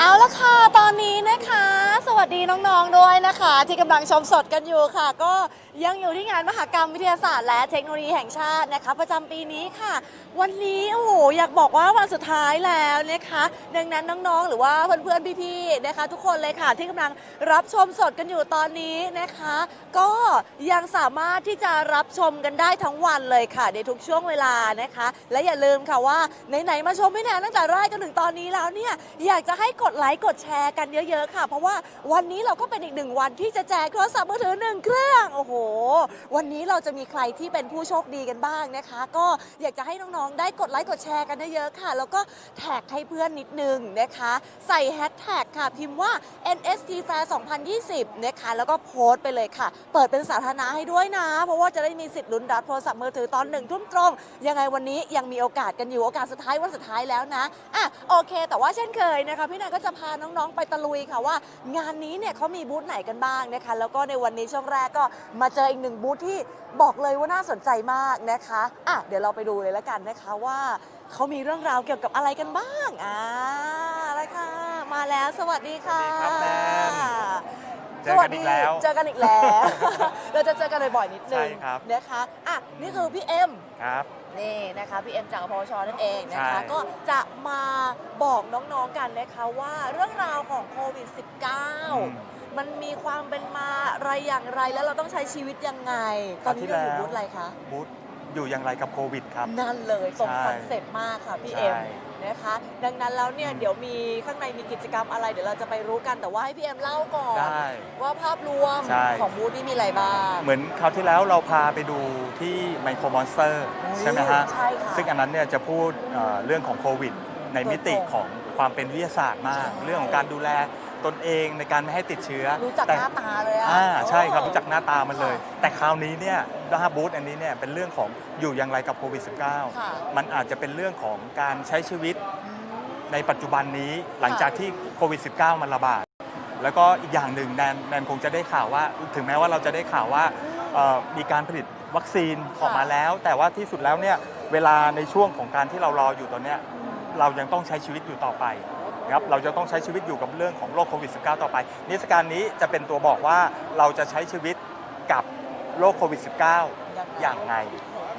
เอาละค่ะ ตอนนี้นะคะ วัสดีน้องๆด้วยนะคะ ที่กำลังชมสดกันอยู่ค่ะ ก็ยังอยู่ที่งานมหกรรมวิทยาศาสตร์ และเทคโนโลยีแห่งชาตินะคะ ประจำปีนี้ค่ะ วันนี้โอ้โหอยากบอกว่าวันสุดท้ายแล้วนะคะ ดังนั้นน้องๆ หรือว่าเพื่อนๆพี่ๆนะคะ ทุกคนเลยค่ะที่กำลังรับชมสดกันอยู่ตอนนี้นะคะ ก็ยังสามารถที่จะรับชมกันได้ทั้งวันเลยค่ะ ในทุกช่วงเวลานะคะ และอย่าลืมค่ะว่าไหนๆมาชมไม่แนนตั้งแต่แรกจนถึงตอนนี้แล้วเนี่ยอยากจะให้กดไลค์กดแชร์กันเยอะๆค่ะ เพราะว่าวันนี้เราก็เป็นอีกหนึ่งวันที่จะแจกโทรศัพท์มือถือหนึ่งเครื่อง โอ้โห วันนี้เราจะมีใครที่เป็นผู้โชคดีกันบ้างนะคะ ก็อยากจะให้น้องๆ ได้กดไลค์กดแชร์กันเยอะๆค่ะ แล้วก็แท็กให้เพื่อนนิดนึงนะคะ ใส่แฮชแท็กค่ะพิมพ์ว่า NST Fair 2020 นะคะ แล้วก็โพสต์ไปเลยค่ะ เปิดเป็นสาธารณะให้ด้วยนะ เพราะว่าจะได้มีสิทธิ์ลุ้นรับโทรศัพท์มือถือตอนหนึ่งทุ่มตรง ยังไงวันนี้ยังมีโอกาสกันอยู่โอกาสสุดท้ายวันสุดท้ายแล้วนะอะโอเค แต่ว่าเช่นเคยนะคะพี่นายก็จะพาน้องๆไปตะลุยค่ะว่างานนี้เนี่ยเขามีบูธไหนกันบ้างนะคะ แล้วก็ในวันนี้ช่วงแรกก็มาเจออีกหนึ่งบูธที่บอกเลยว่าน่าสนใจมากนะคะอะเดี๋ยวเราไปดูเลยแล้วกันนะคะว่าเขามีเรื่องราวเกี่ยวกับอะไรกันบ้างอ่าอะไรค่ะมาแล้วสวัสดีค่ะสวัสดีครับแนน เจอกันอีกแล้ว เจอกันอีกแล้ว เราจะเจอกันบ่อยๆนิดนึงใช่ครับ นะคะอะนี่คือพี่เอ็ม ครับ นี่นะคะพี่เอ็มจากพชนั่นเองนะคะ ใช่ ก็จะมาบอกน้องๆกันนะคะว่าเรื่องราวของโควิดอืม -19 มันมีความเป็นมาอะไรอย่างไรแล้วเราต้องใช้ชีวิตยังไง ตอนนี้เราอยู่บูธอะไรคะ บูธอยู่อย่างไรกับโควิดครับ นั่นเลยตรงใช่ คอนเซ็ปต์มากค่ะพี่ใช่เอ็ม นะคะ ดังนั้นแล้วเนี่ยอืมเดี๋ยวมีข้างในมีกิจกรรมอะไร เดี๋ยวเราจะไปรู้กันแต่ว่าให้พี่เอ็มเล่าก่อน ได้ ว่าภาพรวมใช่ ของบูธนี่มีอะไรบ้าง เหมือนคราวที่แล้วเราพาไปดูที่ไมโครมอนสเตอร์ใช่ไหมฮะ ใช่ค่ะซึ่งอันนั้นเนี่ยจะพูดเอ่อเรื่องของโควิด ในมิติของความเป็นวิทยาศาสตร์มากใช่เรื่องของการดูแล ตนเองในการไม่ให้ติดเชื้อรู้จักแต่ หน้าตาเลยอะอ่าใช่ครับโอ้รู้จักหน้าตามันเลย ค่ะ แต่คราวนี้เนี่ยด้าบูธอันนี้เนี่ยเป็นเรื่องของอยู่อย่างไรกับโควิด ค่ะ -19 มันอาจจะเป็นเรื่องของการใช้ชีวิตในปัจจุบันนี้หลังจากที่โควิด -19 มันระบาด แล้วก็อีกอย่างหนึ่งแนนแนนคงจะได้ข่าวว่า ถึงแม้ว่าเราจะได้ข่าวว่าเอ่อมีการผลิตวัคซีนออกมาแล้ว แต่ว่าที่สุดแล้วเนี่ยเวลาในช่วงของการที่เรารออยู่ตอนเนี้ยเรายังต้องใช้ชีวิตอยู่ต่อไป ครับเราจะต้องใช้ชีวิตอยู่กับเรื่องของโรคโควิด -19 ต่อไป นิทรรศการนี้จะเป็นตัวบอกว่าเราจะใช้ชีวิตกับโรคโควิด -19 อย่างไร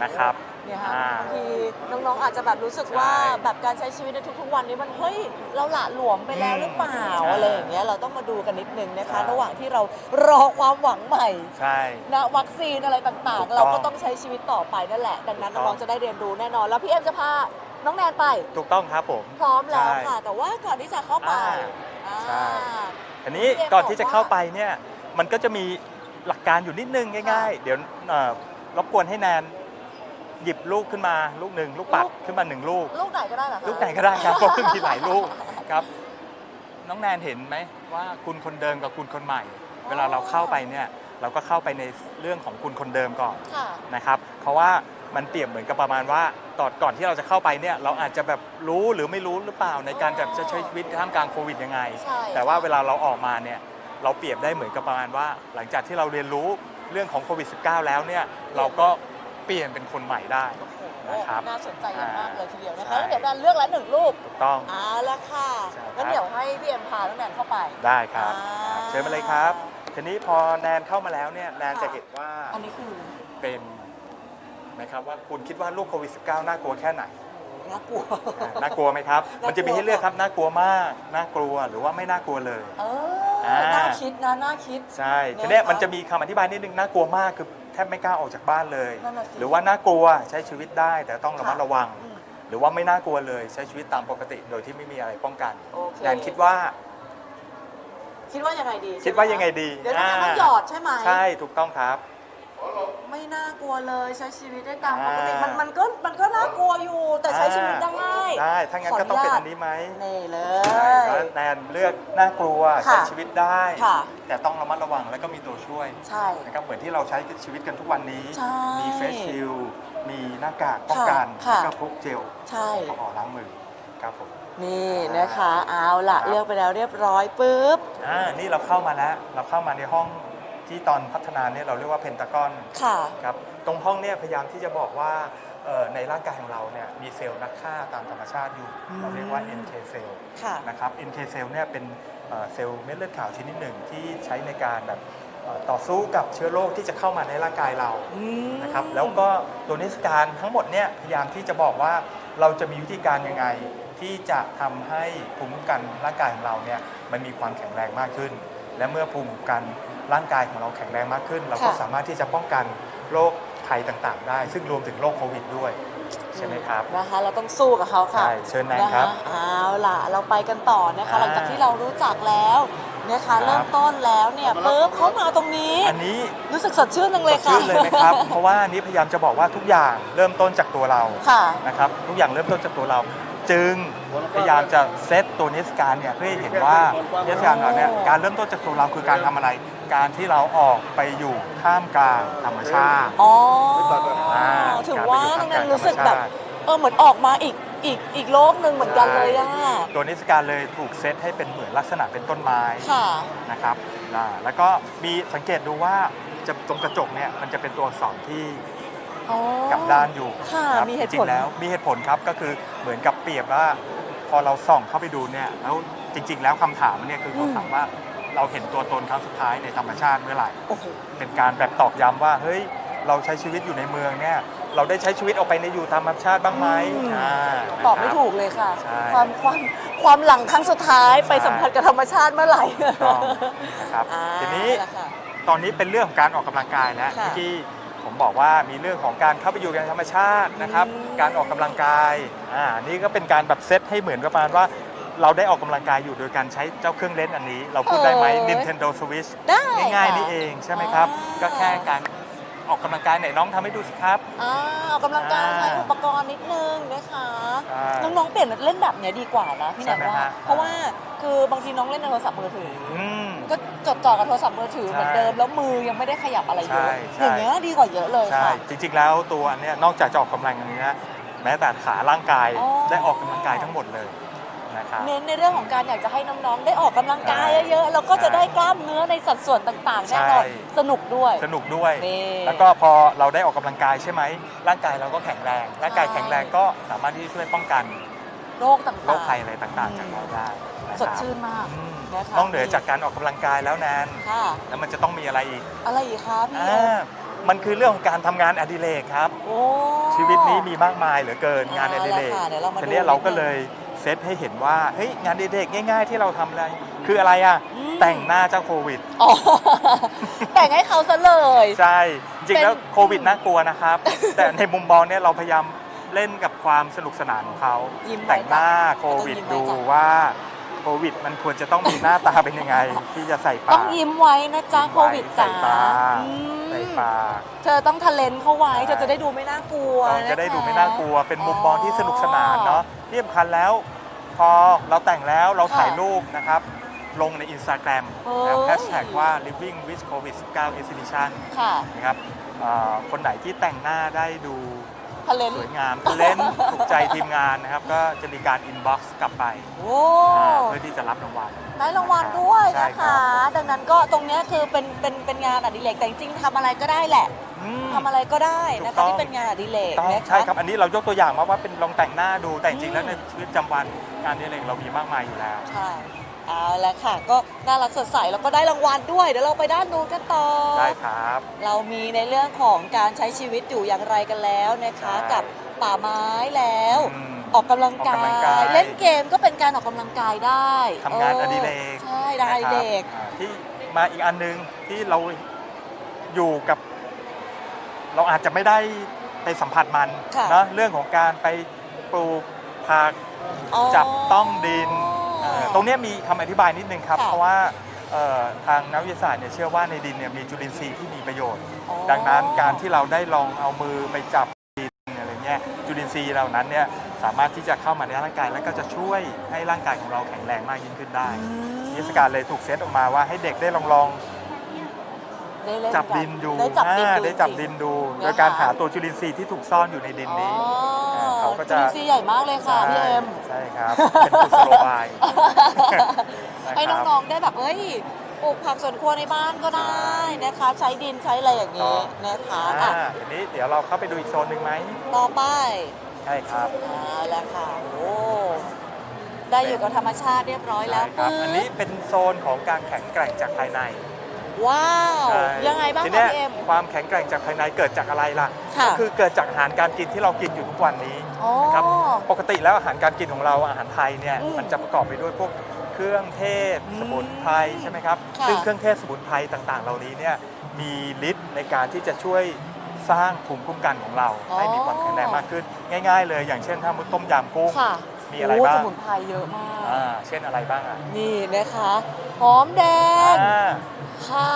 นะครับเนี่ยค่ะอ่า บางทีน้องๆอาจจะแบบรู้สึกว่าใช่แบบการใช้ชีวิตในทุกๆวันนี้มันเฮ้ยเราหละหลวมไปแล้วหรือเปล่าใช่อะไรอย่างเงี้ยเราต้องมาดูกันนิดนึงนะคะ ใช่ ระหว่างที่เรารอความหวังใหม่ใช่ นะวัคซีนอะไรต่างถูกต้องๆเราก็ต้องใช้ชีวิตต่อไปนั่นแหละ ดังนั้นถูกต้น้อองงๆจะได้เรียนรู้แน่นอน แล้วพี่เอ็มจะพา น้องแนนไป ถูกต้องครับผม พร้อมแล้วใช่ค่ะ แต่ว่าก่อนที่จะเข้าไปอ่าอ่าใช่ อันนี้พี่เอ็มก่อนที่จะบอกว่าเข้าไปเนี่ยมันก็จะมีหลักการอยู่นิดนึงง่ายๆ เดี๋ยวเอ่อรบกวนให้แนนหยิบลูกขึ้นมาลูกหนึ่งลูกปัดขึ้นมาหนึ่งลูก ลูกไหนก็ได้เหรอคะลูกไหนก็ได้ครับเพราะมีหลายลูกครับ น้องแนนเห็นไหมว่าคุณคนเดิมกับคุณคนใหม่ เวลาเราเข้าไปเนี่ยเราก็เข้าไปในเรื่องของคุณคนเดิมก่อนค่ะ นะครับ เพราะว่า มันเปรียบเหมือนกับประมาณว่าตอนก่อนที่เราจะเข้าไปเนี่ยเราอาจจะแบบรู้หรือไม่รู้หรือเปล่าในการจะจะใช้ชีวิตท่ามกลางโควิดยังไง ใช่ แต่ว่าเวลาเราออกมาเนี่ยเราเปรียบได้เหมือนกับประมาณว่า หลังจากที่เราเรียนรู้เรื่องของโควิด -19 แล้วเนี่ยเราก็เปลี่ยนเป็นคนใหม่ได้ โอ้โหนะครับน่าสนใจมากๆเลยทีเดียวนะคะใช่ แล้วเดี๋ยวแนนเลือกแล้วหนึ่งลูกถูกต้อง เอาละค่ะใช่ครับ งั้นเดี๋ยวให้พี่เอ็มพาน้องแนนเข้าไป ได้ครับ อ่า เชิญมาเลยครับ ทีนี้พอแนนเข้ามาแล้วเนี่ยแนนจะเห็นว่าอันนี้คือเป็น นะครับว่าคุณคิดว่าลูกโควิด -19 น่ากลัวแค่ไหน น่ากลัวอ่าน่ากลัวไหมครับ น่ากลัว มันจะมีให้เลือกครับ น่ากลัวมาก น่ากลัวหรือว่าไม่น่ากลัวเลย เอออ่าน่าคิดนะน่าคิด ใช่นะคะทีเนี้ยมันจะมีคำอธิบายนิดนึงน่ากลัวมากคือแทบไม่กล้าออกจากบ้านเลย นั่นน่ะสิ หรือว่าน่ากลัวใช้ชีวิตได้แต่ต้องระมัดระวัง อืม หรือว่าไม่น่ากลัวเลยใช้ชีวิตตามปกติโดยที่ไม่มีอะไรป้องกันโอเคแนนคิดว่า คิดว่ายังไงดีคิดว่ายังไงดีเดี๋ยวน้องแนนอ่า ต้องหยอดใช่ไหม ใช่ถูกต้องครับ ไม่น่ากลัวเลยใช้ชีวิตได้ตามปกติอ่ามัมันมันก็มันก็น่ากลัวอยู่ แต่ใช้ชีวิตได้ได้ถ้างั้นก็ต้องเป็นอันนี้ไหมนี่เลใช่ย แล้วแนนเลือกน่ากลัวค่ะใช้ชีวิตได้ ค่ะ แต่ต้องระมัดระวังแล้วก็มีตัวช่วยใช่ นะครับเหมือนที่เราใช้ชีวิตกันทุกวันนี้ ใช่มีเฟสชิลมีหน้ากากป้องกันค่ะ แล้วก็พกเจลใช่แอลกอฮอล์ล้างมือครับผม นี่นะคะ เอาล่ะ ครับ เลือกไปแล้วเรียบร้อยปุ๊บ อ่านี่เราเข้ามาแล้ว เราเข้ามาในห้อง ที่ตอนพัฒนาเนี่ยเราเรียกว่าเพนตากอนค่ะ ครับตรงห้องเนี่ยพยายามที่จะบอกว่าเอ่อในร่างกายของเราเนี่ยมีเซลล์นักฆ่าตามธรรมชาติอยู่ อืม เราเรียกว่า NK เซลล์ค่ะ นะครับ NK เซลล์เนี่ยเป็นเอ่อเซลล์เม็ดเลือดขาวชนิดหนึ่งที่ใช้ในการแบบเอ่อต่อสู้กับเชื้อโรคที่จะเข้ามาในร่างกายเรา อืม นะครับแล้วก็ตัวนิสการทั้งหมดเนี่ยพยายามที่จะบอกว่าเราจะมีวิธีการยังไง ที่จะทำให้ภูมิคุ้มกันร่างกายของเราเนี่ยมันมีความแข็งแรงมากขึ้น และเมื่อภูมิคุ้มกัน ร่างกายของเราแข็งแรงมากขึ้น เราก็ค่ะ สามารถที่จะป้องกันโรคภัยต่างๆ ได้ ซึ่งรวมถึงโรคโควิดด้วย ใช่ไหมครับ นะคะ เราต้องสู้กับเขาค่ะใช่เชิญแนนครับะะเอาล่ะ เราไปกันต่อนะคะ อ่าหลังจากที่เรารู้จักแล้วนะคะ ครับ เริ่มต้นแล้วเนี่ยปุ๊บเขามาตรงนี้ อันนี้รู้สึกสดชื่นจังเลสยดค่ะชื่นเลยนะครับ เพราะว่าอันนี้พยายามจะบอกว่าทุกอย่างเริ่มต้นจากตัวเรา ค่ะ นะครับทุกอย่างเริ่มต้นจากตัวเรา จึงพยายามจะเซตตัวนิสการเนี่ยเพื่อให้เห็นว่านิสการเราเนี่ยการเริ่มต้นจากตัวเราคือการทำอะไร การที่เราออกไปอยู่ท่ามกลางธรรมชาติ อ๋ออ่าถึงว่าการไปอยู่น้องแนนท่ามกลางรู้สึกแบบธรรมชาติเออเหมือนออกมาอีกอีกอีกโลกหนึ่งเหมือนกันเลยอะ ตัวนิสการเลยถูกเซตให้เป็นเหมือนลักษณะเป็นต้นไม้ค่ะ นะครับอ่าแล้วก็มีสังเกตดูว่าจะตรงกระจกเนี่ยมันจะเป็นตัวอักษรที่อ๋อกลับด้านอยู่ค่ะครับมีเหตุจริผงลๆแล้วมีเหตุผลครับก็คือเหมือนกับเปรียบว่า พอเราส่องเข้าไปดูเนี่ยแล้วจริง ๆ แล้วคำถามเนี่ยคือเขาถามว่า เราเห็นตัวตนครั้งสุดท้ายในธรรมชาติเมื่อไหร่ โอ้โห เป็นการแบบตอกย้ำว่าเฮ้ยเราใช้ชีวิตอยู่ในเมืองเนี่ยเราได้ใช้ชีวิตออกไปในอยู่ธรรมชาติบ้างไหมอืม อ่านะครับตอบไม่ถูกเลยค่ะ ใช่ ความความความหลังครั้งสุดท้ายไปใช่สัมผัสกับธรรมชาติเมื่อไหร่ถูกต้องนะครับอ่าทีนี้ แหละค่ะ ตอนนี้เป็นเรื่องของการออกกำลังกายแล้วค่ะเมื่อกี้ผมบอกว่ามีเรื่องของการเข้าไปอยู่ในธรรมชาตินะครับ อืม การออกกำลังกายอ่านี่ก็เป็นการแบบเซตให้เหมือนกับประมาณว่า เราได้ออกกำลังกายอยู่โดยการใช้เจ้าเครื่องเล่นอันนี้ เราพูดได้ไหม Nintendo Switch ได้ง่ายๆค่ะ นี่เองใช่ไหมครับ อ่า ก็แค่การออกกำลังกายไหนน้องทำให้ดูสิครับ อ่าออกกำลังกายอ่าใช้อุปกรณ์นิดนึงนะคะใช่น้องๆเปลี่ยนเล่นแบบเนี้ยดีกว่านะพี่แหนใช่มไหมว่า ฮะ เพราะว่าคือบางทีน้องเล่นในโทรศัพท์มือถือออืม ก็จดจ่อกับโทรศัพท์มือถือใช่เหมือนเดิมแล้วมือยังไม่ได้ขยับอะไรเยอะใช่ใช่ อย่างเงี้ยดีกว่าเยอะเลยใช่ ค่ะ จริงๆแล้วตัวเนี้ยนอกจากจะออกกำลังอย่างนี้นะแม้แต่ขาร่างกายอ๋อ ได้ออกกำลังกายทั้งหมดเลย นะครับเน้นในเรื่องของการอยากจะให้น้องๆ ได้ออกกำลังกายใช่เยอะๆแล้วก็จะใช่ได้กล้ามเนื้อในสัดส่วนต่างๆแน่นอนใช่สนุกด้วย สนุกด้วยนี่แล้วก็พอเราได้ออกกำลังกายใช่ไหมร่างกายเราก็แข็งแรงร่างกายใช่แข็งแรงก็สามารถที่จะช่วยป้องกันโรคต่างๆโรคภัยอะไรต่างๆจากเราได้ะครับสดชื่นมากอืมนะคะนอกเหนือจากการออกกำลังกายแล้วแนนค่ะแล้วมันจะต้องมีอะไรอีก อะไรอีกคะพี่อ่เอ็มามันคือเรื่องของการทำงานอดิเรกครับโอ้ชีวิตนี้มีมากมายเหลือเกินงานอเอาละดิเรกค่ะเดี๋ยวเรามาทีนี้ดูเราก็นิดนึงเลย เซตให้เห็นว่าเฮ้ยงานอดิเรกง่าย ๆ ที่เราทำอะไรคืออะไรอะอืมแต่งหน้าเจ้าโควิด อ๋อ แต่งให้เขาซะเลย ใช่ จริงๆแล้วเป็นโควิดน่ากลัวนะครับ แต่ในมุมมองเนี่ยเราพยายามเล่นกับความสนุกสนานของเขา ยิ้มไว้แต่งหน้าจ้ะโควิดต้องยิ้มไว้ดูจ้ะ ว่า โควิด มันควรจะต้องมีหน้าตาเป็นยังไง ที่จะใส่ปาต้องกยิ้มไว้นะจ๊ะโควิดจ๋าใส่ปากอืมใส่ปาก เธอต้องทะเลนเข้าไว้ใช่ เธอจะได้ดูไม่น่ากลัวเราจะได้ดูไม่น่ากลัว เป็นมุมมองที่สนุกสนานเนาะที่สำคัญแล้ว พอเราแต่งแล้วเราถ่ายรูปนะครับ ลงใน Instagram แล้วแฮชแท็กว่า living with covid 19 exhibition ค่ะ นะครับเอ่อคนไหนที่แต่งหน้าได้ดู ทะเลนสวยงามเล่นถูกใจทีมงานนะครับ ก็จะมีการอินบ็อกซ์กลับไปโอ้อ่าเพื่อที่จะรับรางวัลได้รางวัลด้วยใช่นะครัคะ บดังนั้นก็ตรงเนี้ยคือเป็นเป็นเป็นงานอดิเรกแต่จริงๆทำอะไรก็ได้แหละอืม ทำอะไรก็ได้นะถูกต้คะอง ที่เป็นงานอดิเรกต้องนะคะใช่ครับ อันนี้เรายกตัวอย่างมาว่าเป็นลองแต่งหน้าดูแต่จริงๆแล้วอืมในชีวิตประจำวันงานนี้เองเรามีมากมายอยู่แล้ว ใช่ เอาละค่ะ ก็น่ารักสดใสแล้วก็ได้รางวัลด้วย เดี๋ยวเราไปด้านนู้นกันต่อ ได้ครับ เรามีในเรื่องของการใช้ชีวิตอยู่อย่างไรกันแล้วนะคะ ใช่ กับป่าไม้แล้ว อืม ออกกำลังกาออกกำลังกาย ย เล่นเกมก็เป็นการออกกำลังกายได้ทำงานอดิเรกใช่ได้อดิเรกนะครับอ่าที่มาอีกอันหนึงที่เราอยู่กับ เราอาจจะไม่ได้ไปสัมผัสมันค่ะ นะเรื่องของการไปปลูกผักอ๋อจับต้องดินเอ่อตรงเนี้ยมีคำอธิบายนิดนึงครับ ค่ะเพราะว่าเอ่อทางนักวิทยาศาสตร์เนี่ยเชื่อว่าในดินเนี่ยมีจุลินทรีย์ที่มีประโยชน์ อ๋อ ดังนั้นการที่เราได้ลองเอามือไปจับดินอะไรเงี้ยจุลินทรีย์เหล่านั้นเนี่ยสามารถที่จะเข้ามาในร่างกายแล้วก็จะช่วยให้ร่างกายของเราแข็งแรงมากยิ่งขึ้นได้อืมนิทรรศการเลยถูกเซตออกมาว่าให้เด็กได้ลองลองได้เล่นจับกันดินดูได้จับดินอ่าดูได้จับจริงดินดูนะคะโดยการหาตัวจุลินทรีย์ที่ถูกซ่อนอยู่ในดินนี้อ๋อ เขาก็จะจุลินทรีย์ใหญ่มากเลยค่ะพี่เอ็ม ใช่ครับ เป็นกุศโลบายให้น้องๆได้แบบเอ้ยปลูกผักสวนครัวในบ้านก็ได้นะคะ ใช้ดินใช้อะไรอย่างนี้นะคะอ่าอะทีนี้เดี๋ยวเราเข้าไปดูอีกโซนหนึ่งไหมต่อไปใช่ครับเอาละค่ะโอ้ได้อยู่กับธรรมชาติเรียบร้อยแล้วใช่ครับ ปึ๊บอันนี้เป็นโซนของการแข็งแกร่งจากภายใน ว้าว ใช่ยังไงบ้างทีคะเนี้ยพี่เอ็ม ความแข็งแกร่งจากภายในเกิดจากอะไรล่ะ ค่ะก็คือเกิดจากอาหารการกินที่เรากินอยู่ทุกวันนี้อ๋อนะครับ ปกติแล้วอาหารการกินของเราอาหารไทยเนี่ยอืมมันจะประกอบไปด้วยพวกเครื่องเทศ อืมสมุนไพรใช่ไหมครับ ค่ะ ซึ่งเครื่องเทศสมุนไพรต่างๆ เหล่านี้เนี่ยมีฤทธิ์ในการที่จะช่วยสร้างภูมิคุ้มกันของเราอ๋อให้มีความแข็งแรงมากขึ้น ง่าย ๆ เลยอย่างเช่นถ้ามุดต้มยำกุ้งค่ะมีอะไรโสบ้างมุนไพรเยอะมาก อ่าเช่นอะไรบ้างอะนี่นะคะ หอมแดง อ่า ข่า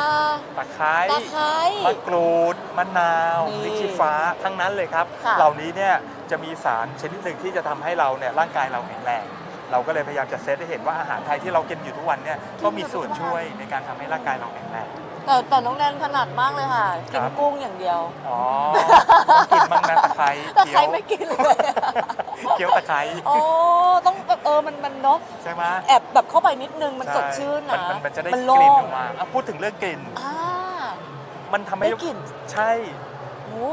ตะไคร้ตะไคร้ มะกรูด มะนาวนี่พริกชี้ฟ้าทั้งนั้นเลยครับ ค่ะ เหล่านี้เนี่ยจะมีสารชนิดหนึ่งที่จะทำให้เราเนี่ยร่างกายเราแข็งแรง เราก็เลยพยายามจะเซตให้เห็นว่าอาหารไทยที่เรากินอยู่ทุกวันเนี่ยก็มีส่วนช่วยในการทำให้ร่างกายเราแข็งแรง แต่แต่น้องแนนถนัดมากเลยค่ะ กิคนรับ กุ้งอย่างเดียว อ๋อต้องกินบ้างนะตะไคร้ตะไคร้เคี้ยวไม่กินเลย เคี้ยวตะไคร้โอ้ต้องแบบเออมันมันเนาะใช่ไหมแอบแบบเข้าไปนิดนึงมันใสดชื่นนะมัมันมันจะได้มันกโล่ลิ่นงออกมาอะพูดถึงเรื่องกลิ่น อ่ามันทำให้ได้กลิ่นใช่ โอ้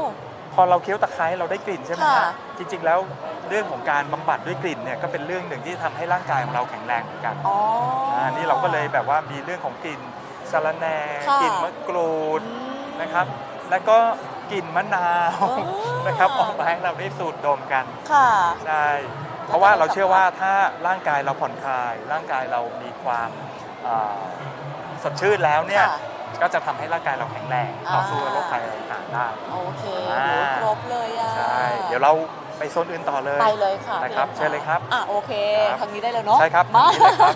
พอเราเคี้ยวตะไคร้เราได้กลิ่นใช่ไหมค่ะฮะจริง ๆ แล้วเรื่องของการบำบัดด้วยกลิ่นเนี่ยก็เป็นเรื่องหนึ่งที่ทำให้ร่างกายของเราแข็งแรงเหมือนกันอ๋ออ่านี่เราก็เลยแบบว่ามีเรื่องของกลิ่นสะระแหน่ค่ะ กลิ่นมะกรูดอืม นะครับ แล้วก็กลิ่นมะนาวอ๋อ นะครับออกมาให้เราได้สูดดมกัน ค่ะ ใช่ เพราะว่าเราเชื่อว่าถ้าร่างกายเราผ่อนคลาย ร่างกายเรามีความอ่าสดชื่นแล้วเนี่ย ค่ะ ก็จะทำให้ร่างกายเราแข็งแรงต่อสู้กับอ่าโรคภัยต่างๆได้ โอเคอ่า โหครบเลยอะใช่เดี๋ยวเราไปโซนอื่นต่อเลย ไปเลยค่ะนะครับพี่เชิญเลยครับอะโอเคครับ ทางนี้ได้เลยเนาะใช่ครับมาทางนี้เลยครั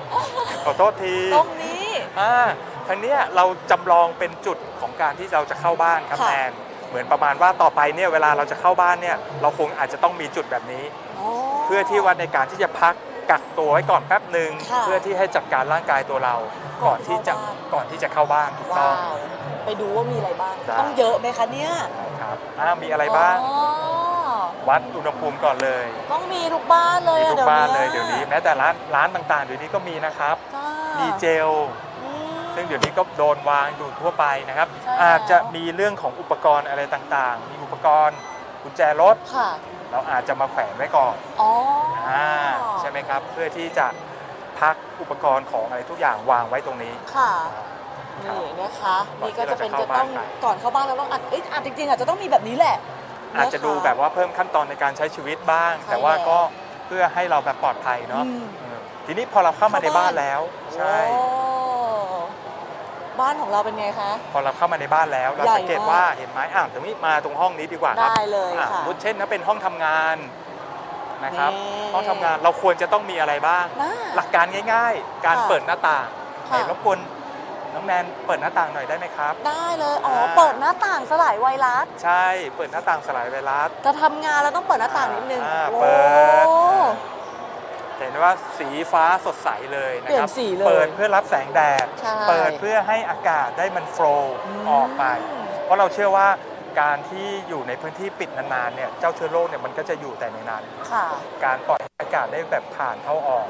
บ ขอโทษทีตรงนี้ อ่าทางเนี้ยเราจำลองเป็นจุดของการที่เราจะเข้าบ้านครับค่ะแนนเหมือนประมาณว่าต่อไปเนี่ยเวลาเราจะเข้าบ้านเนี่ยเราคงอาจจะต้องมีจุดแบบนี้ เพื่อที่ว่าในการที่จะพัก กักตัวไว้ก่อนแป๊บหนึ่งค่ะเพื่อที่ให้จัดการร่างกายตัวเรา ก่ก่ออนนเข้าที่จะบ้าน ก่อนที่จะเข้าบ้านถูกต้ว้าอง ว ไปดูว่ามีอะไรบ้าง ได้ ต้องเยอะไหมคะเนี่ยครับอ่ามีอะไรบ้าง อ๋อวัดอุณหภูมิก่อนเลยต้องมีทุกบ้านเลยมีอะทุกบ้านเลยเดี๋ยวนี้ แม้แต่ร้านร้านต่างๆเดี๋ยวนี้ก็มีนะครับ จ้ามีเจล อืม ซึ่งเดี๋ยวนี้ก็โดนวางอยู่ทั่วไปนะครับ ใช่แล้ว อาจจะมีเรื่องของอุปกรณ์อะไรต่างๆ มีอุปกรณ์กุญแจรถ ค่ะ เราอาจจะมาแขวนไว้ก่อนอ๋อออ่าใช่ไหมครับ เพื่อที่จะพักอุปกรณ์ของอะไรทุกอย่างวางไว้ตรงนี้ ค่ะครับนี่นะคะ ก่อนนี่ก็จะเป็นที่จะเราจะเข้าต้องบ้านไป ก่อนเข้าบ้านเราต้องอัดเอ้ยอัดจริงๆอาจจะต้องมีแบบนี้แหละอาจจะนค ดูแบบว่าเพิ่มขั้นตอนในการใช้ชีวิตบ้าง ใช่แต่ว่าแล้วก็เพื่อให้เราแบบปลอดภัยเนาะอืม เออทีนี้พอเราเข้ามาในเข้าบ้านบ้านแล้ว ใช่ โอ้ บ้านของเราเป็นไงคะ พอเราเข้ามาในบ้านแล้ว เราใหญ่สังเกตมากว่าเห็นไหมอะตรงนี้มาตรงห้องนี้ดีกว่าครับได้เลยอะค่ะสมมุติเช่นถ้าเป็นห้องทำงานนะครับ นี่ห้องทำงานเราควรจะต้องมีอะไรบ้าง น่าหลักการง่ายๆ การค่ะเปิดหน้าต่างค่ะไหนรบกวนน้องแนนเปิดหน้าต่างหน่อยได้ไหมครับ ได้เลย อ๋อ อ่า เปิดหน้าต่างสลายไวรัส ใช่เปิดหน้าต่างสลายไวรัส จะทำงานเราต้องเปิดหน้าต่างนิดนึงอ่าโอ้เปิด เห็นว่าสีฟ้าสดใสเลยนะเปลี่คยรันบสีเลยเปิดเพื่อรับแสงแดด ใช่เปิดเพื่อให้อากาศได้มันโฟลว์อืม ออกไป เพราะเราเชื่อว่าการที่อยู่ในพื้นที่ปิดนานๆเนี่ยเจ้าเชื้อโรคเนี่ยมันก็จะอยู่แต่ในนั้น ค่ะ การปล่อยให้อากาศได้แบบผ่านเข้าออก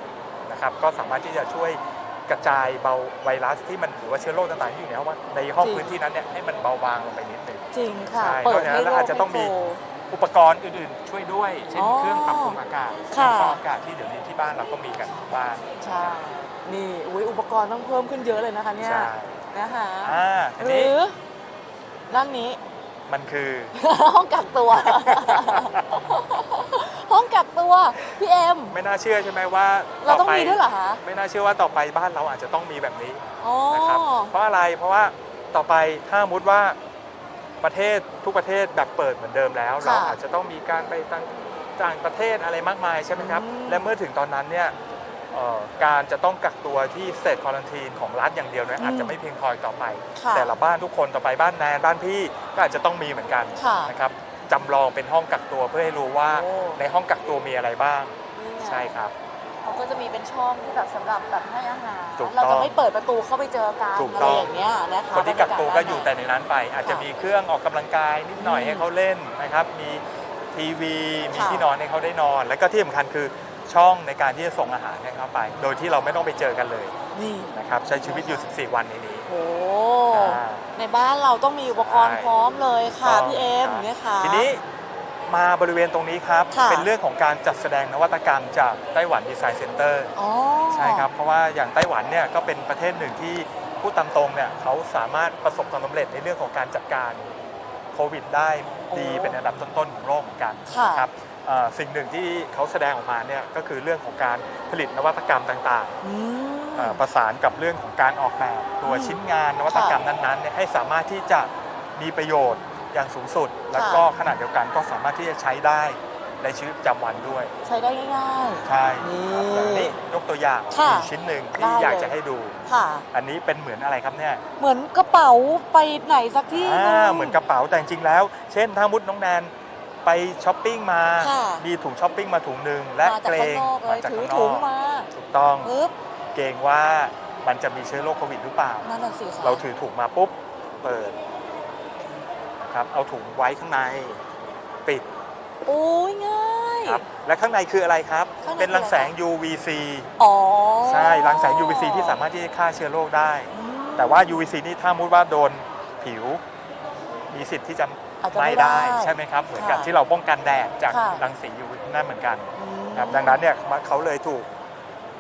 นะครับก็สามารถที่จะช่วยกระจายเบาไวรัสที่มันหรือว่าเชื้อโรคต่างๆที่อยู่ในห้องว่าในห้องจริง พื้นที่นั้นเนี่ยให้มันเบาบางลงไปนิดนึง จริงค่ะ ใช่เปิดให้เพราะฉะนั้นโลกอาจจะต้องมี ให้โฟลว์ อุปกรณ์อื่นๆ ช่วยด้วย เช่นอ๋อเครื่องปรับปรุงอากาศเคค่ะรื่องฟอกอากาศที่เดี๋ยวนี้ที่บ้านเราก็มีกันทุกบ้าน ใช่ นี่อุ้ยอุปกรณ์ต้องเพิ่มขึ้นเยอะเลยนะคะเนี่ยใช่ นะคะอ่าทีหรืนี้อด้านนี้ มันคือ ห้องกักตัว ห้องกักตัว พี่เอ็ม ไม่น่าเชื่อใช่ไหมว่าเราต้องไปมีด้วยเหรอคะไม่น่าเชื่อว่าต่อไปบ้านเราอาจจะต้องมีแบบนี้อ๋อ นะครับเพราะอะไรเพราะว่าต่อไปถ้ามุดว่า ประเทศทุกประเทศแบบเปิดเหมือนเดิมแล้ว เราอาจจะต้องมีการไปต่างต่างประเทศอะไรมากมายใช่ไหมครับอืมและเมื่อถึงตอนนั้นเนี่ยเอ่อการจะต้องกักตัวที่เซตควอลันทีนของรัฐอย่างเดียวเนี่ยอาจจะไม่เพียงพออีกต่อไปค่ะแต่ละบ้านทุกคนต่อไปบ้านแนนบ้านพี่ก็อาจจะต้องมีเหมือนกันค่ะนะครับจำลองเป็นห้องกักตัวเพื่อให้รู้ว่าโอ้ในห้องกักตัวมีอะไรบ้างนี่ไงใช่ครับ เขาก็จะมีเป็นช่องที่แบบสำหรับแบบให้อาหาร ถูกต้อง เราจะไม่เปิดประตูเข้าไปเจอกันถูกอะไรต้องอย่างเงี้ยนะคะคนที่กักตัวก็อยู่บรรแต่ยาาในนั้นไป อาจจะค่ะมีเครื่องออกกำลังกายนิดหน่อยอืมให้เขาเล่นนะครับ มีทีวีมีค่ะที่นอนให้เขาได้นอน แล้วก็ที่สำคัญคือช่องในการที่จะส่งอาหารให้เขาไป โดยที่เราไม่ต้องไปเจอกันเลยนี่นะครับใช้ชีวิตอยู่ 14 วันในนี้โอ้อ่า ในบ้านเราต้องมีอุปกรณ์ใช่ พร้อมเลยค่ะต้องพี่เอ็มครับเนี่ยค่ะ ทีนี้ มาบริเวณตรงนี้ครับ ค่ะ เป็นเรื่องของการจัดแสดงนวัตกรรมจากไต้หวันดีไซน์เซ็นเตอร์ อ๋อ ใช่ครับ เพราะว่าอย่างไต้หวันเนี่ยก็เป็นประเทศหนึ่งที่พูดตามตรงเนี่ยเขาสามารถประสบความสำเร็จในเรื่องของการจัดการโควิดได้ดีโอ้เป็นอันดับต้นๆของโลกเหมือนกันค่ะครับเอ่อสิ่งหนึ่งที่เขาแสดงออกมาเนี่ยก็คือเรื่องของการผลิตนวัตกรรมต่างๆอืมเอ่อประสานกับเรื่องของการออกแบบตัวอืมชิ้นงานนวัตกรรมนั้นๆเนี่ยให้สามารถที่จะมีประโยชน์ อย่างสูงสุด แล้วค่ะก็ขนาดเดียวกันก็สามารถที่จะใช้ได้ในชีวิตประจำวันด้วย ใช้ได้ง่าย ใช่นี่ครับแบบนี้ยกตัวอย่างค่ะอีกชิ้นหนึ่งที่ได้อยากเลย จะให้ดู ๆ ค่ะ อันนี้เป็นเหมือนอะไรครับเนี่ยเหมือนกระเป๋าไปไหนสักที่หนึอ่าง เหมือนกระเป๋าแต่จริงๆแล้ว เช่นถ้ามุดน้องแนนไปช้อปปิ้งมา ค่ะมีถุงช้อปปิ้งมาถุงหนึ่งและมาเกจากรข้างงนอกเลยจากถือข้างนถุองกมาถูกต้องปึ๊บเกรงว่ามันจะมีเชื้อโรคโควิดหรือเปล่า นั่นน่ะสิคะเราถือถุงมาปุ๊บเปิดนะ ครับเอาถุงไว้ข้างในปิดโอ้ยง่าย ครับและข้างในคืออะไรครับ ข้างใน เป็นรังแสงคืออะไร UVC อ๋อใช่รังแสง UVC ที่สามารถที่จะฆ่าเชื้อโรคได้ อืม แต่ว่า UVC นี่ถ้ามุดว่าโดนผิว มีสิทธิ์ที่จะอาจจะไหไม่ม่ได้ ได้ใช่ไหมครับ เหมือนกับค่ะที่เราป้องกันแดดจากค่ะ รังสี UV นั่นเหมือนกันอืมครับดังนั้นเนี่ยเขาเลยถูก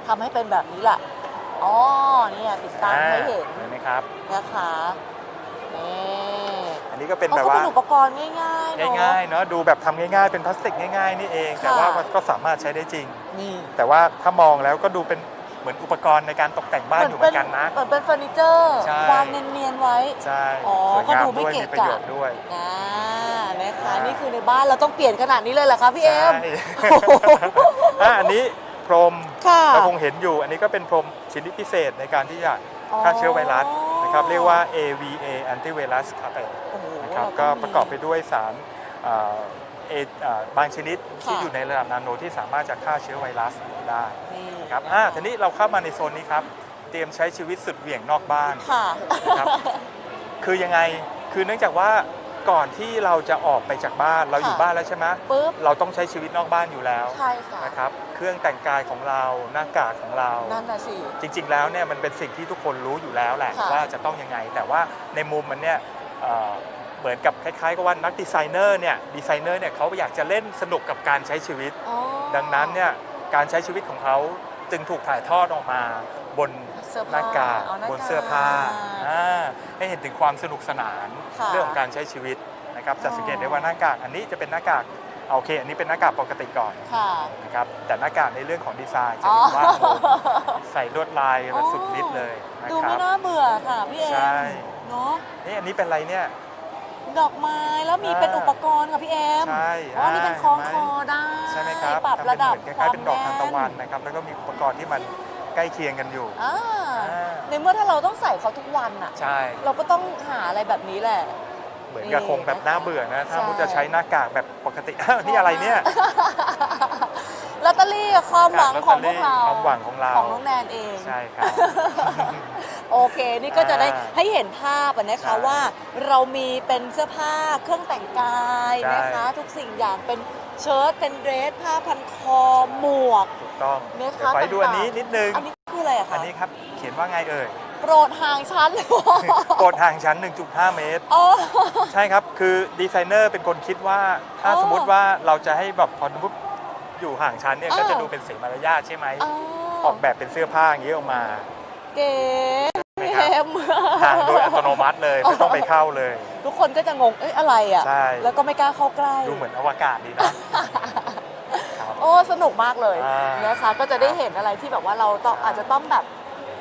ทำให้เป็นแบบนี้แหละอ๋อเนี่ยติดตั้งให้เห็น เห็นไหมครับ นะคะนี่อั นนี้ก็เป็นเอาแบบก็ว่าเป็นอุปกรณ์ง่ายๆเนอะง่ายๆเนาะดูแบบทำง่ายๆเป็นพลาสติกง่ายๆนี่เองค่ะแต่ว่ามันก็สามารถใช้ได้จริงนี่แต่ว่าถ้ามองแล้วก็ดูเป็นเหมือนอุปกรณ์ในการตกแต่งบ้านอยู่เหมือนกันนะเหมือนเป็นเฟอร์นิเจอร์ใช่วางเนียนๆไว้ใช่อ๋อสวยงามก็ดูไม่ด้วยเกะมีประโยชน์กะด้วยนะนะคะอ่านี่นี่คือในบ้านเราต้องเปลี่ยนขนาดนี้เลยเหรอคะพี่เอ็มใช่โอ้โหอะอันนี้พรมค่ะเราคงเห็นอยู่ อันนี้ก็เป็นพรมชนิดพิเศษในการที่จะฆ่าเชื้อไวรัสนะครับเรียกว่า AVA antivirus carpet โอ้โหนะ ครับเราก็มีประกอบไปด้วยสารเอ่อเอเอ่อบางชนิดที่ค่ะอยู่ในระดับนาโนที่สามารถจะฆ่าเชื้อไวรัสได้นี่ครับอ่าทีนี้เราเข้ามาในโซนนี้ครับ เตรียมใช้ชีวิตสุดเหวี่ยงนอกบ้านค่ะครับ คือยังไง คือเนื่องจากว่าก่อนที่เราจะออกไปจากบ้านเราอยู่ค่ะบ้านแล้วใช่ไหมปุ๊บเราต้องใช้ชีวิตนอกบ้านอยู่แล้วใช่ค่ะนะครับ เครื่องแต่งกายของเราหน้ากากของเรานั่นน่ะสิจริง ๆ แล้วเนี่ยมันเป็นสิ่งที่ทุกคนรู้อยู่แล้วแหละค่ะว่าจะต้องยังไง แต่ว่าในมุมมันเนี่ย เอ่อเหมือนกับคล้ายๆกับว่านักดีไซเนอร์เนี่ยดีไซเนอร์เนี่ยเขาอยากจะเล่นสนุกกับการใช้ชีวิต อ๋อดังนั้นเนี่ยการใช้ชีวิตของเขาจึงถูกถ่ายทอดออกมาบนเสื้อหผ้าน้ากากอ๋อหน้ากากบนเสื้อผ้าอ่าให้เห็นถึงความสนุกสนานค่ะเรื่องของการใช้ชีวิตนะครับจะอ๋อ สังเกตได้ว่าหน้ากากอันนี้จะเป็นหน้ากากเอาโอเค อันนี้เป็นหน้ากากปกติก่อนค่ะ นะครับแต่หน้ากากในเรื่องของดีไซน์จะอ๋อเห็นว่าโอ้โหใส่ลวดลายแบบสุดฤทธิ์เลยนะดูคไม่รับน่าเบื่อค่ะพี่เอ็มใช่ เนาะ นี่อันนี้เป็นอะไรเนี่ย ดอกไม้แล้วมีเป็นอ่าอุปกรณ์ค่ะพี่เอ็มใช่อ๋อนี่เป็นคล้องเห็คนอไหมได้ใช่ไหมครับปรับทำเป็ระนดับเหมือนคควาล้ามยๆเป็นดอกทานตะวันแน่นะครับ แล้วก็มีอุปกรณ์ที่มันใกล้เคียงกันอยู่อ่าอ่าในเมื่อถ้าเราต้องใส่เขาทุกวันอะใช่เราก็ต้องหาอะไรแบบนี้แหละ เหมือนกับคงแบบน่าเบื่อนะ ถ้าใช่มุดจะใช้หน้ากากแบบปกตินี่อะไรเนี่ย ลอตเตอรี่ความหวังของพวกเราความหวังของเราของน้องแนนเองใช่ครับ โอเคนี่ก็จะได้อ่าให้เห็นภาพอะนะคะใช่ว่าเรามีเป็นเสื้อผ้าเครื่องแต่งกายใช่นะคะ ทุกสิ่งอย่างเป็นเชิ้ตเป็นเดรสผ้าพันคอหมวกถูกต้องเนื้อเดี๋ยวไปดูอันนี้นิดนึงอันนี้คืออะไรอะอัคะนนี้ครับเขียนว่าไงเอ่ยโปรดห่างชั้นโกดห่างชั้น 1.5 เมตรอ๋อใช่ครับ คือดีไซเนอร์เป็นคนคิดว่า ถ้าอ๋อสมมติว่าเราจะให้แบบพอปุ๊บ อยู่ห่างชั้นเนี่ยอ่าก็จะดูเป็นเสียมารยาทใช่ไหม อ๋อออกแบบเป็นเสื้อผ้าอย่างนี้ออกมา เก๋ใช่ไหมเกครับมทางโดยอัตโนมัติเลยไม่ต้องไปเข้าเลย ทุกคนก็จะงง เอ้ยอะไรอะ ใช่ แล้วก็ไม่กล้าเข้าใกล้ ดูเหมือนอวกาศดีนะครับ โอ้ สนุกมากเลยอ่านนะคะ ก็จะได้เห็นอะไรที่แบบว่าเราต้องอาจจะต้องแบบ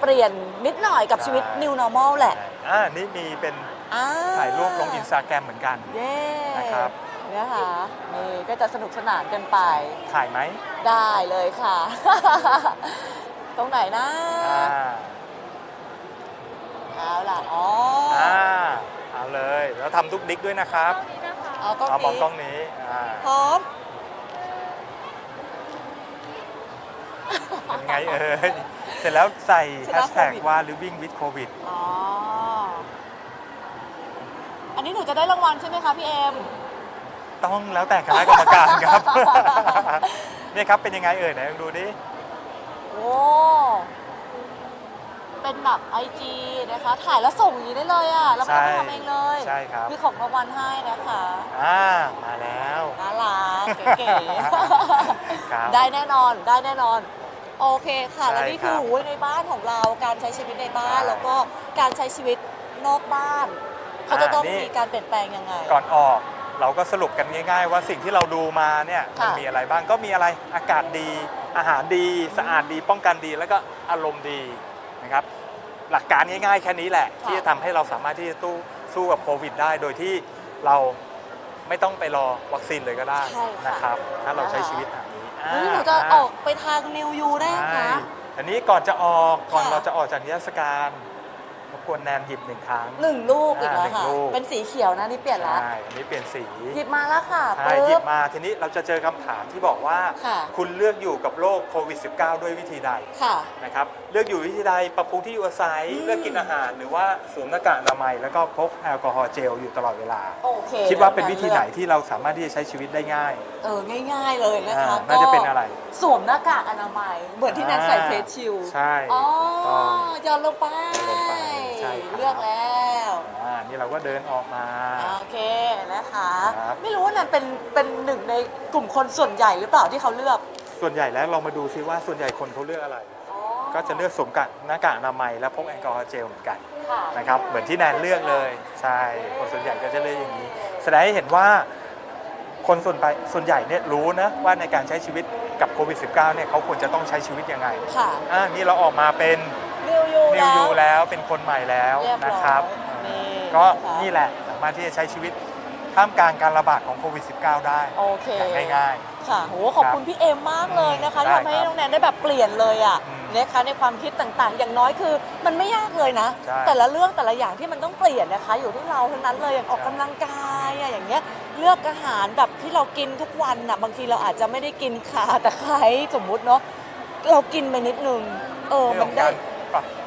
เปลี่ยนนิดหน่อยกับชีวิต new normal แหละอ่านี่มีเป็นอ่าถ่ายรูปลงอินสตาแกรมเหมือนกันเย้นะครับ นะคะนี่ก็จะสนุกสนานกันไป ถ่ายไหมได้เลยค่ะ ตรงไหนนะอ่าเอาล่ะอ๋ออ่าเอาเลยแล้วทำทุกดิ๊กด้วยนะครับเอาก็เอามองนี้กล้องนี้อ่าพร้อมเป็นไงเอ่ยเสร็จแล้วใส่ชแฮนะชแท็กโควิดว่า living with covid อ๋ออันนี้หนูจะได้รางวัลใช่ไหมคะพี่เอ็ม ต้องแล้วแต่คณะกรรมการครับ เนี่ยครับเป็นยังไงเอ่ยไหนลองดูดิ โอ้เป็นแบบ IG นะคะ ถ่ายแล้วส่งอย่างนี้ได้เลยอะแล้วไม่ต้องไปทำเองเลยใช่ครับ มีของรางวัลให้นะคะอ่ามาแล้วน่ารักเก๋ครับๆได้แน่นอนได้แน่นอน โอเคค่ะใช่และนี่คือครับหูยในบ้านของเราการใช้ชีวิตในบ้านใช่แล้วก็การใช้ชีวิตนอกบ้าน เขาจะต้องอ่านี่มีการเปลี่ยนแปลงยังไง ก่อนออก เราก็สรุปกันง่าย ๆ ว่าสิ่งที่เราดูมาเนี่ยมันค่ะ มีอะไรบ้างก็มีอะไรอากาศดี อาหารดี สะอาดดีป้องกันดีแล้วก็อารมณ์ดีนะครับ หลักการง่ายๆ แค่นี้แหละค่ะที่จะทำให้เราสามารถที่จะตู้สู้กับโควิด ได้โดยที่เราไม่ต้องไปรอวัคซีนเลยก็ได้ใช่ค่ะ นะครับ ถ้าเราใช้ชีวิตแบบนี้เฮ้ยหนูจะออกไปทางนิวยูได้ไหมใช่คะ อันนี้ก่อนจะออก ก่อนค่ะเราจะออกจากนิทรรศการ รบกวนแนนหยิบหนึ่งครั้ง หนึ่งลูกอีกแล้วอ่าหนึ่ค่ะงลูก เป็นสีเขียวนะนี่เปลี่ยนแล้วใช่อันนี้เปลี่ยนสีหยิบมาแล้วค่ะใช่หยิปึ๊บ บมาทีนี้เราจะเจอคำถามที่บอกว่า ค่ะ คุณเลือกอยู่กับโรคโควิด -19 ด้วยวิธีใดค่ะ นะครับเลือกอยู่วิธีใดปรับปรุงที่อยู่อาศัยอืม เลือกกินอาหาร หรือว่าสวมหน้ากากอนามัยแล้วก็พกแอลกอฮอล์เจลอยู่ตลอดเวลา โอเคคิดว่าเป็นวิธีไหนที่เราสามารถที่จะใช้ชีวิตได้ง่ายเออง่าย ๆเลยนะคะอ่าน่าจะเป็นอะไร สวมหน้ากากอนามัย เหมือนที่แนันใส่เฟสชิลด์ใช่อ๋อต้อง หย้อนลงไปหย่อนลงไปใช่ครับเลือกแล้วอ่านี่เราก็เดินออกมา โอเคนะคะ ครับ ไม่รู้ว่านันเป็นเป็นหนึ่งในกลุ่มคนส่วนใหญ่หรือเปล่าที่เขาเลือกส่วนใหญ่แล้วเรามาดูซิว่าส่วนใหญ่คนเขาเลือกอะไร ก็จะเลือกสวมกักหน้ากากอนามัยและพกแอลกอฮอล์เจลเหมือนกันค่ะนะครับ เหมือนที่แนนเลือกเลย ใช่คนส่วนใหญ่ก็จะเลือกอย่างนี้ แสดงให้เห็นว่าคนส่วนไปส่วนใหญ่เนี่ยรู้นะว่าในการใช้ชีวิตกับโควิด -19 เนี่ยเขาควรจะต้องใช้ชีวิตยังไงค่ะอ่านี่เราออกมาเป็น นิวยู นิวยูแล้วเป็นคนใหม่แล้วเรียบร้อยนะครับนี่ก็นะคะนี่แหละสามารถที่จะใช้ชีวิตท่ามกลางการระบาดของโควิด -19 ได้โอเค อย่างง่าย ค่ะโหขอบคุณพี่เอ็มมากเลยนะคะได้ทำให้ครับน้องแนนได้แบบเปลี่ยนเลยอะอืมนะคะในความคิดต่างๆ อย่างน้อยคือ มันไม่ยากเลยนะ ใช่แต่ละเรื่องแต่ละอย่างที่มันต้องเปลี่ยนนะคะ อยู่ที่เราทั้งนั้นเลยอย่างออกใช่กำลังกายอะอย่างเงี้ยเลือกอาหารแบบที่เรากินทุกวันน่ะบางทีเราอาจจะไม่ได้กินขาแต่ไคร้สมมุติเนาะเรากินไปนิดนึงเออๆเรื่มัอนงได้การปรับ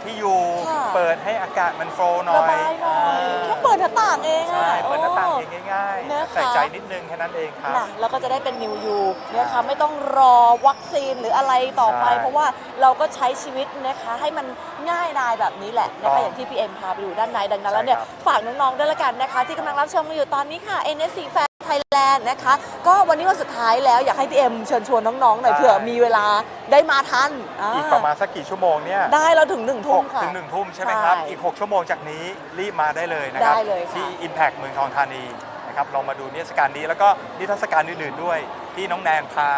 ที่อยู่ ค่ะ เปิดให้อากาศมันโฟลว์หน่ระอยบายหน่อยแค่เปิดหน้าต่างเองอะใช่เปิดหน้าต่างโอ้เองง่ายนะคะ ๆ ใส่ใจนิดนึงแค่นั้นเองครับ นะแล้วก็จะได้เป็นนิวยูนะคะไม่ต้องรอวัคซีนหรืออะไรต่อไป ใช่เพราะว่าเราก็ใช้ชีวิตนะคะให้มันง่ายดายแบบนี้แหละนะถูกต้คะองอย่างที่พี่เอ็มพาไปดูด้านในดังนั้นแล้วเนี่ยใช่ครับ ฝากน้องๆด้วยละกันนะคะ ที่กำลังรับชมมาอยู่ตอนนี้ค่ะ NSC Fan Thailand นะคะ ก็วันนี้วันสุดท้ายแล้วอยากให้พี่เอ็มเชิญชวนน้องๆหน่อยใช่ เผื่อมีเวลาได้มาทันอ่าอีกประมาณสักกี่ชั่วโมงเนี่ยได้เราถึงหนึ่งทุ่มหกค่ะ ถึงหนึ่งทุ่มใช่ไหมครับ ใช่อีก 6 ชั่วโมงจากนี้รีบมาได้เลยนะครับ ได้เลยค่ะ ที่ Impact เมืองทองธานีนะครับเรามาดูนิทรรศการนี้แล้วก็นิทรรศการอื่นๆด้วย ที่น้องแนนพา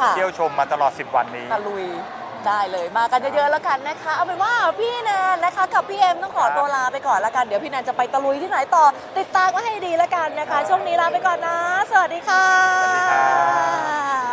ค่ะ เที่ยวชมมาตลอด 10 วันนี้ ตะลุย ได้เลยมากันเยอะๆแล้วกันนะคะ เอาเป็นว่าพี่แนนนะคะ กับพี่เอ็มต้องขอครับตัวลาไปก่อนละกันเดี๋ยวพี่แนนจะไปตะลุยที่ไหนต่อ ติดตามก็ให้ดีแล้วกันนะคะ ช่วงนี้ลาไปก่อนนะ สวัสดีค่ะสวัสดีครับ